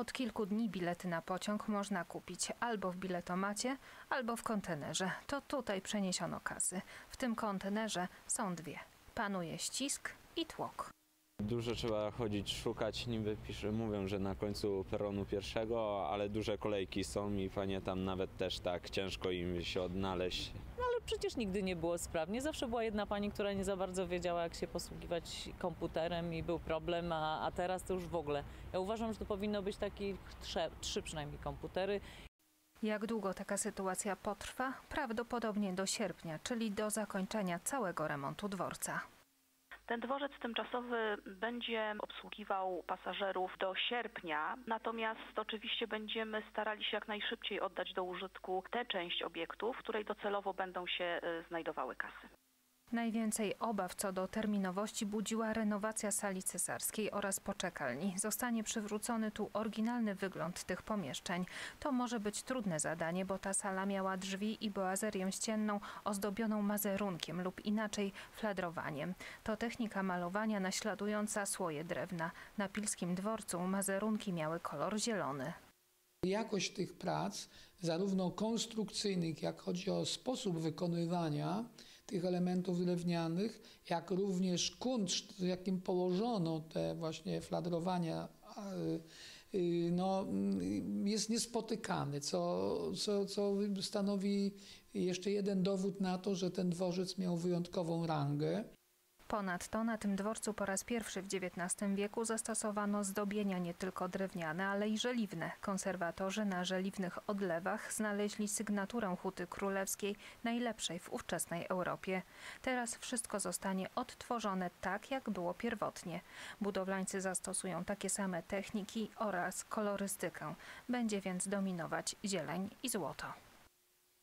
Od kilku dni bilety na pociąg można kupić albo w biletomacie, albo w kontenerze. To tutaj przeniesiono kasy. W tym kontenerze są dwie. Panuje ścisk i tłok. Dużo trzeba chodzić, szukać, niby pisze, mówią, że na końcu peronu pierwszego, ale duże kolejki są i panie tam nawet też tak ciężko im się odnaleźć. Przecież nigdy nie było sprawnie. Zawsze była jedna pani, która nie za bardzo wiedziała, jak się posługiwać komputerem i był problem, a, a teraz to już w ogóle. Ja uważam, że to powinno być takich trze, trzy przynajmniej komputery Jak długo taka sytuacja potrwa? Prawdopodobnie do sierpnia, czyli do zakończenia całego remontu dworca. Ten dworzec tymczasowy będzie obsługiwał pasażerów do sierpnia, natomiast oczywiście będziemy starali się jak najszybciej oddać do użytku tę część obiektu, w której docelowo będą się y, znajdowały kasy. Najwięcej obaw co do terminowości budziła renowacja sali cesarskiej oraz poczekalni. Zostanie przywrócony tu oryginalny wygląd tych pomieszczeń. To może być trudne zadanie, bo ta sala miała drzwi i boazerię ścienną ozdobioną mazerunkiem lub inaczej fladrowaniem. To technika malowania naśladująca słoje drewna. Na Pilskim Dworcu mazerunki miały kolor zielony. Jakość tych prac, zarówno konstrukcyjnych, jak chodzi o sposób wykonywania tych elementów drewnianych, jak również kunszt, w jakim położono te właśnie fladrowania, y, no, y, jest niespotykany, co, co, co stanowi jeszcze jeden dowód na to, że ten dworzec miał wyjątkową rangę. Ponadto na tym dworcu po raz pierwszy w XIX wieku zastosowano zdobienia nie tylko drewniane, ale i żeliwne. Konserwatorzy na żeliwnych odlewach znaleźli sygnaturę huty królewskiej, najlepszej w ówczesnej Europie. Teraz wszystko zostanie odtworzone tak, jak było pierwotnie. Budowlańcy zastosują takie same techniki oraz kolorystykę. Będzie więc dominować zieleń i złoto.